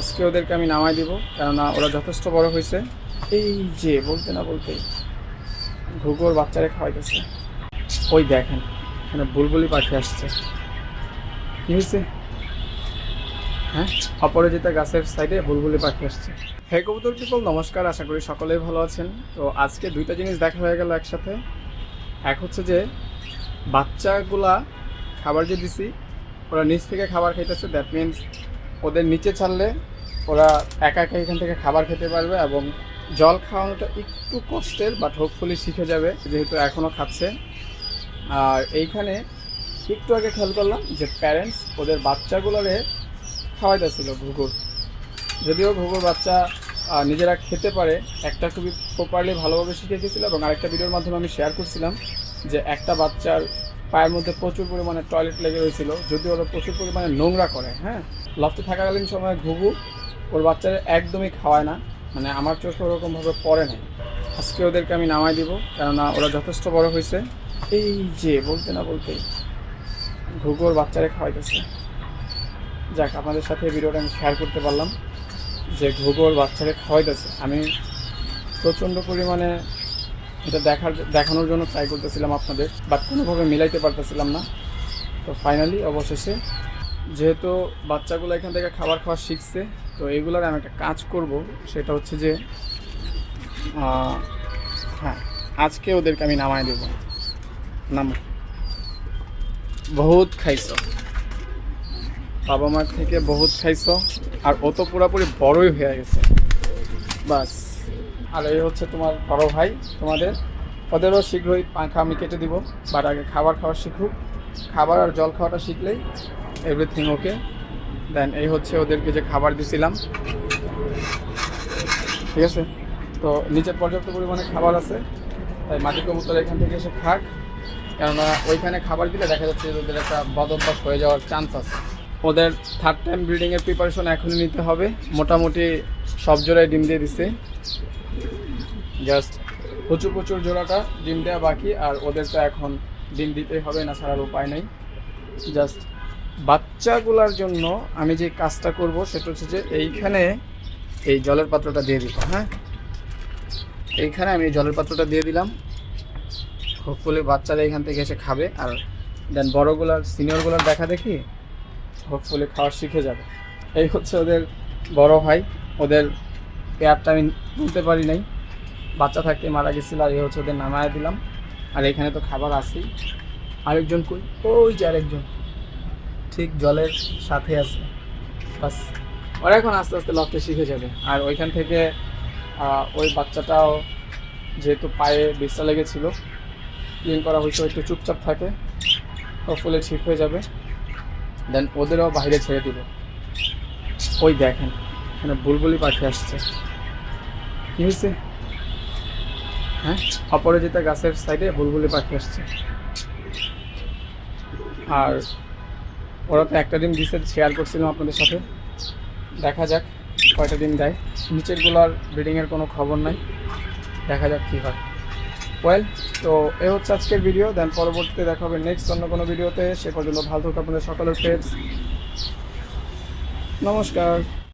আজকে ওদেরকে আমি নামাই দিব, কেননা ওরা যথেষ্ট বড় হয়েছে। এই যে, বলতে না বলতে ঘুঘুর বাচ্চারে খাওয়াইতেছে। ওই দেখেন, এখানে বুলবুলি পাখি আসছে। কি হয়েছে? হ্যাঁ? অপরাজিতা গাছের সাইডে বুলবুলি পাখি আসছে। হে কবুতর পিপল নমস্কার, আশা করি সকলেই ভালো আছেন। তো আজকে দুইটা জিনিস দেখা হয়ে গেল একসাথে। এক হচ্ছে যে, বাচ্চাগুলা খাবার যে দিছি, ওরা নিচ থেকে খাবার খাইতেছে দ্যাট মিন্স ওদের নিচে ছাড়লে ওরা একা একা এখান থেকে খাবার খেতে পারবে এবং জল খাওয়ানোটা একটু কষ্টের বাট হোপফুলি শিখে যাবে, যেহেতু এখনও খাচ্ছে। আর এইখানে একটু আগে খেয়াল করলাম যে প্যারেন্টস ওদের বাচ্চাগুলোরে খাওয়াইতেছিল ঘুঘুর। যদিও ঘুঘুর বাচ্চা নিজেরা খেতে পারে, একটা খুবই প্রপারলি ভালোভাবে শিখে গেছিল এবং আরেকটা ভিডিওর মাধ্যমে আমি শেয়ার করছিলাম যে একটা বাচ্চার পায়ের মধ্যে প্রচুর পরিমাণে টয়লেট লেগে হয়েছিল যদি ওরা প্রচুর পরিমাণে নোংরা করে হ্যাঁ? লফটে থাকাকালীন সময় ঘুঘু ওর বাচ্চারা একদমই খাওয়ায় না মানে আমার চোখে ওরকমভাবে পড়ে নাই। আজকে ওদেরকে আমি নামাই দিব, কেননা ওরা যথেষ্ট বড় হয়েছে। এই যে, বলতে না বলতে ঘুঘুর বাচ্চারে খাওয়াইতেছে। যাক, আপনাদের সাথে ভিডিওটা আমি শেয়ার করতে পারলাম যে ঘুঘুর বাচ্চাকে খাওয়াইতেছে। আমি প্রচণ্ড পরিমাণে এটা দেখার দেখানোর জন্য ট্রাই করতেছিলাম আপনাদের বাট কোনোভাবে মিলাইতে পারতেছিলাম না। তো ফাইনালি অবশেষে, যেহেতু বাচ্চাগুলো এখান থেকে খাবার খাওয়া শিখছে, তো এইগুলোর আমি একটা কাজ করব, সেটা হচ্ছে যে হ্যাঁ আজকে ওদেরকে আমি নামাই দেবো। নাম। বহুত খাইছ। বাবা মার থেকে বহুত খাইছ, আর ও তো পুরোপুরি বড়ই হয়ে গেছে। বাস। আর এই হচ্ছে তোমার বড় ভাই তোমাদের। ওদেরও শীঘ্রই পাখা আমি কেটে দিব, বাট আগে খাবার খাওয়া শিখুক। খাবার আর জল খাওয়াটা শিখলেই এভরিথিং ওকে দেন এই হচ্ছে ওদেরকে যে খাবার দিছিলাম। ঠিক আছে? তো নিচে পর্যাপ্ত পরিমাণে খাবার আছে, তাই মাটি কবুতর এখান থেকে এসে খাক। কেননা ওইখানে খাবার দিলে দেখা যাচ্ছে ওদের একটা বদভ্যাস হয়ে যাওয়ার চান্স আছে। ওদের থার্ড টাইম ব্রিডিংয়ের প্রিপারেশন এখনই নিতে হবে। মোটামুটি সব জোড়ায় ডিম দিয়ে দিছে। জাস্ট প্রচুর প্রচুর জোড়াটা, ডিম দেওয়া বাকি, আর ওদের তো এখন ডিম দিতেই হবে, না ছাড়ার উপায় নেই। জাস্ট বাচ্চাগুলার জন্য আমি যে কাজটা করব সেটা হচ্ছে যে এইখানে এই জলের পাত্রটা দিয়ে দিব হ্যাঁ? এইখানে আমি জলের পাত্রটা দিয়ে দিলাম। হোপফুলি বাচ্চারা এখান থেকে এসে খাবে, আর দেন বড়গুলার সিনিয়রগুলার দেখা দেখি হোপফুলি খাওয়া শিখে যাবে। এই হচ্ছে ওদের বড় ভাই, ওদের পেয়ারটা আমি তুলতে পারি নাই। বাচ্চা থাকতে মারা গেছিল আর এই হচ্ছে ওদের নামায় দিলাম। আর এখানে তো খাবার আছেই। আরেকজন কই? ওই যে আরেকজন। ঠিক জলের সাথে আছে। বাস। ওরা এখন আস্তে আস্তে লফটে শিখে যাবে। আর ওইখান থেকে ওই বাচ্চাটাও যেহেতু পায়ে বিশ্বা লেগেছিল ক্লিন করা হয়েছে, একটু চুপচাপ থাকে। ফুলে ঠিক হয়ে যাবে। দেন ওদেরও বাইরে ছেড়ে দিব। ওই দেখেন, এখানে বুলবুলি পাখি আসছে। কি হয়েছে? হ্যাঁ? অপরাজিতা গাছের সাইডে বুলবুলি পাখি আসছে। আর ওরা তো একটা ডিম দিছে শেয়ার করছিলাম আপনাদের সাথে। দেখা যাক, কয়টা ডিম দেয়। নিচেরগুলোর ব্রিডিংয়ের কোনো খবর নাই। দেখা যাক কী হয়। ওয়েল তো এ হচ্ছে আজকের ভিডিও দেন পরবর্তীতে দেখা হবে নেক্সট অন্য কোনো ভিডিওতে সে পর্যন্ত ভালো থাকুক আপনাদের সকলের ফ্রেন্ডস নমস্কার।